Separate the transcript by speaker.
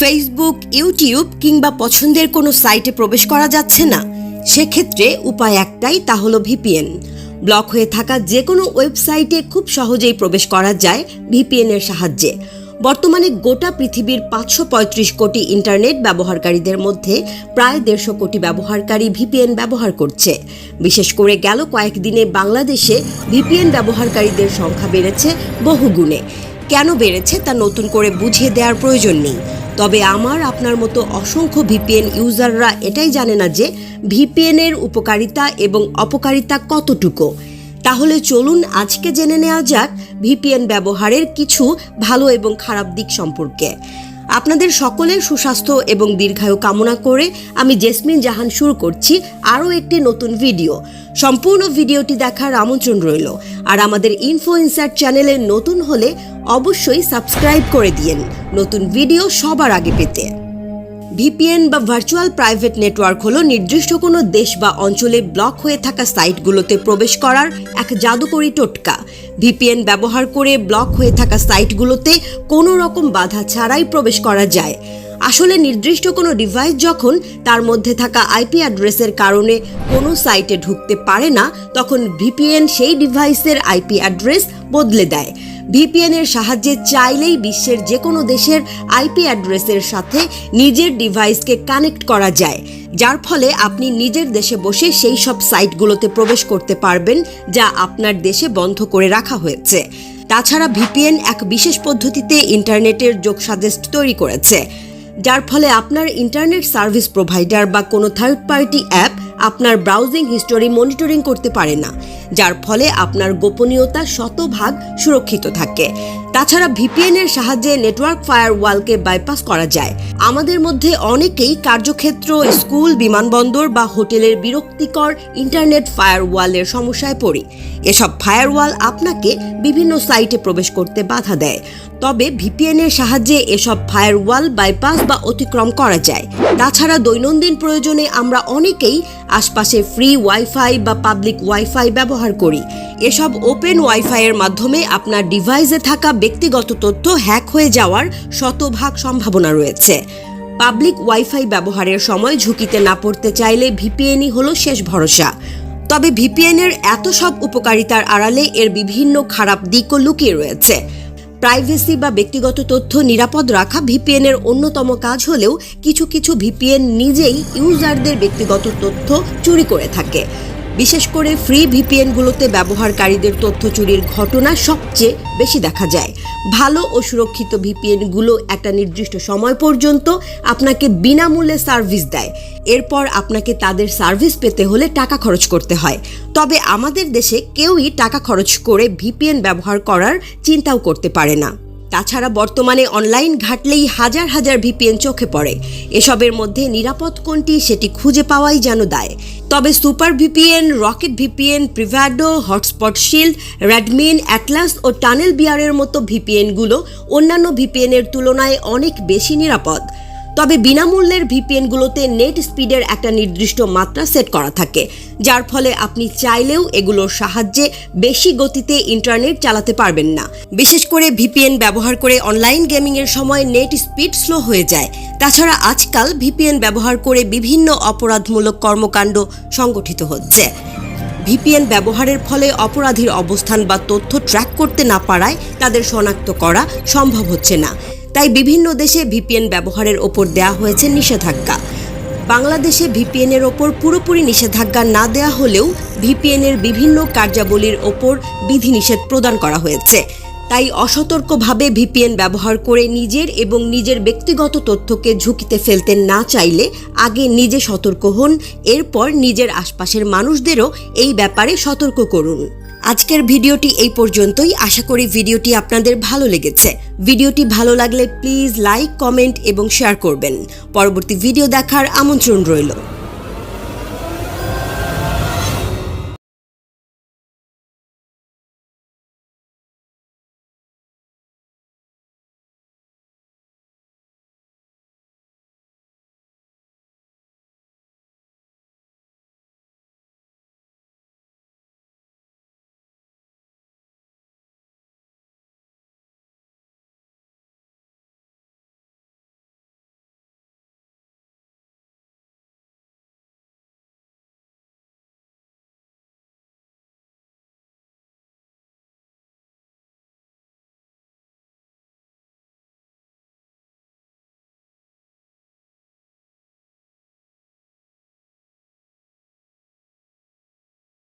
Speaker 1: Facebook YouTube কিংবা পছন্দের কোনো সাইটে প্রবেশ করা যাচ্ছে না। সেক্ষেত্রে উপায় একটাই, তা হলো ভিপিএন। ব্লক হয়ে থাকা যে কোনো ওয়েবসাইটে খুব সহজেই প্রবেশ করা যায় ভিপিএন এর সাহায্যে। বর্তমানে গোটা পৃথিবীর পাঁচশো পঁয়ত্রিশ কোটি ইন্টারনেট ব্যবহারকারীদের মধ্যে প্রায় দেড়শো কোটি ব্যবহারকারী ভিপিএন ব্যবহার করছে। বিশেষ করে গেল কয়েকদিনে বাংলাদেশে ভিপিএন ব্যবহারকারীদের সংখ্যা বেড়েছে বহুগুণে। কেন বেড়েছে তা নতুন করে বুঝিয়ে দেওয়ার প্রয়োজন নেই। তবে আমার আপনার মতো অসংখ্য ভিপিএন ইউজাররা এটাই জানে না যে ভিপিএনের উপকারিতা এবং অপকারিতা কতটুকু। তাহলে চলুন আজকে জেনে নেওয়া যাক ভিপিএন ব্যবহারের কিছু ভালো এবং খারাপ দিক সম্পর্কে। আপনাদের সকলের সুস্বাস্থ্য এবং দীর্ঘায়ু কামনা করে আমি জেসমিন জাহান শুরু করছি আরও একটি নতুন ভিডিও। সম্পূর্ণ ভিডিওটি দেখার আমন্ত্রণ রইল। আর আমাদের ইনফো ইনফ্লুয়েন্সার চ্যানেলে নতুন হলে অবশ্যই সাবস্ক্রাইব করে দিয়েন। নতুন ভিডিও সবার আগে পেতে। ভিপিএন বা ভার্চুয়াল প্রাইভেট নেটওয়ার্ক হলো নির্দিষ্ট কোনো দেশ বা অঞ্চলে ব্লক হয়ে থাকা সাইটগুলোতে প্রবেশ করার এক জাদুকরী টোটকা। ভিপিএন ব্যবহার করে ব্লক হয়ে থাকা সাইটগুলোতে কোনো রকম বাধা ছাড়াই প্রবেশ করা যায়। আসলে নির্দিষ্ট কোনো ডিভাইস যখন তার মধ্যে থাকা আইপি অ্যাড্রেসের কারণে কোনো সাইটে ঢুকতে পারে না, তখন ভিপিএন সেই ডিভাইসের আইপি অ্যাড্রেস বদলে দেয়। ভিপিএন এর সাহায্যে চাইলেই বিশ্বের যে কোনো দেশের আইপি অ্যাড্রেসের সাথে নিজের ডিভাইসকে কানেক্ট করা যায়, যার ফলে আপনি নিজের দেশে বসে সেই সব সাইটগুলোতে প্রবেশ করতে পারবেন যা আপনার দেশে বন্ধ করে রাখা হয়েছে। তাছাড়া ভিপিএন এক বিশেষ পদ্ধতিতে ইন্টারনেটের যোগসাজেশ তৈরি করেছে, যার ফলে আপনার ইন্টারনেট সার্ভিস প্রোভাইডার বা কোনো থার্ড পার্টি অ্যাপ আপনার ব্রাউজিং হিস্টোরি মনিটরিং করতে পারে না, যার ফলে আপনার গোপনীয়তা শতভাগ সুরক্ষিত থাকে। তাছাড়া ভিপিএন এর সাহায্যে নেটওয়ার্ক ফায়ারওয়ালকে বাইপাস করা যায়। আমাদের মধ্যে অনেকেই কার্যক্ষেত্র স্কুল বিমানবন্দর বা হোটেলের বিরক্তিকর ইন্টারনেট ফায়ারওয়ালের সমস্যায় পড়ি। এসব ফায়ারওয়াল আপনাকে বিভিন্ন সাইটে প্রবেশ করতে বাধা দেয়। তবে ভিপিএন এর সাহায্যে এসব ফায়ারওয়াল বাইপাস বা অতিক্রম করা যায়। তাছাড়া দৈনন্দিন প্রয়োজনে আমরা অনেকেই আশপাশে ফ্রি ওয়াইফাই বা পাবলিক ওয়াইফাই ব্যবহার করি। এসব ওপেন ওয়াইফাই এর মাধ্যমে আপনার ডিভাইসে থাকা ব্যক্তিগত তথ্য হ্যাক হয়ে যাওয়ার শতভাগ সম্ভাবনা রয়েছে। পাবলিক ওয়াইফাই ব্যবহারের সময় ঝুঁকিতে না পড়তে চাইলে ভিপিএনই হলো শেষ ভরসা। তবে ভিপিএন এর এত সব উপকারিতার আড়ালে এর বিভিন্ন খারাপ দিকও লুকিয়ে রয়েছে। প্রাইভেসি বা ব্যক্তিগত তথ্য নিরাপদ রাখা ভিপিএন এর অন্যতম কাজ হলেও কিছু কিছু ভিপিএন নিজেই ইউজারদের ব্যক্তিগত তথ্য চুরি করে থাকে। বিশেষ করে ফ্রি ভিপিএনগুলোতে ব্যবহারকারীদের তথ্য চুরির ঘটনা সবচেয়ে বেশি দেখা যায়। ভালো ও সুরক্ষিত ভিপিএনগুলো একটা নির্দিষ্ট সময় পর্যন্ত আপনাকে বিনামূল্যে সার্ভিস দেয়। এরপর আপনাকে তাদের সার্ভিস পেতে হলে টাকা খরচ করতে হয়। তবে আমাদের দেশে কেউই টাকা খরচ করে ভিপিএন ব্যবহার করার চিন্তাও করতে পারে না। তাছাড়া বর্তমানে অনলাইন ঘাটলেই হাজার হাজার ভিপিএন চোখে পড়ে। এসবের মধ্যে নিরাপদ কোনটি সেটি খুঁজে পাওয়াই যেন দায়। তবে super VPN rocket VPN Privado hotspot shield Radmin Atlas ও টানেল বিয়ারের মতো ভিপিএনগুলো অন্যান্য ভিপিএনের তুলনায় অনেক বেশি নিরাপদ। তবে বিনামূল্যের ভিপিএনগুলোতে নেট স্পিডের একটা নির্দিষ্ট মাত্রা সেট করা থাকে, যার ফলে আপনি চাইলেও এগুলোর সাহায্যে বেশি গতিতে ইন্টারনেট চালাতে পারবেন না। বিশেষ করে ভিপিএন ব্যবহার করে অনলাইন গেমিংয়ের সময় নেট স্পিড স্লো হয়ে যায়। তাছাড়া আজকাল ভিপিএন ব্যবহার করে বিভিন্ন অপরাধমূলক কর্মকাণ্ড সংগঠিত হচ্ছে। ভিপিএন ব্যবহারের ফলে অপরাধীর অবস্থান বা তথ্য ট্র্যাক করতে না পারায় তাদের শনাক্ত করা সম্ভব হচ্ছে না। তাই বিভিন্ন দেশে ভিপিএন ব্যবহারের ওপর দেয়া হয়েছে নিষেধাজ্ঞা। বাংলাদেশে ভিপিএন এর ওপর পুরোপুরি নিষেধাজ্ঞা না দেয়া হলেও ভিপিএন এর বিভিন্ন কার্যাবলীর ওপর বিধিনিষেধ প্রদান করা হয়েছে। তাই অসতর্কভাবে ভিপিএন ব্যবহার করে নিজের এবং নিজের ব্যক্তিগত তথ্যকে ঝুঁকিতে ফেলতে না চাইলে আগে নিজে সতর্ক হন, এরপর নিজের আশপাশের মানুষদেরও এই ব্যাপারে সতর্ক করুন। আজকের ভিডিওটি এই পর্যন্তই। আশা করি ভিডিওটি আপনাদের ভালো লেগেছে। ভিডিওটি ভালো লাগলে প্লিজ লাইক, কমেন্ট এবং শেয়ার করবেন। পরবর্তী ভিডিও দেখার আমন্ত্রণ রইল।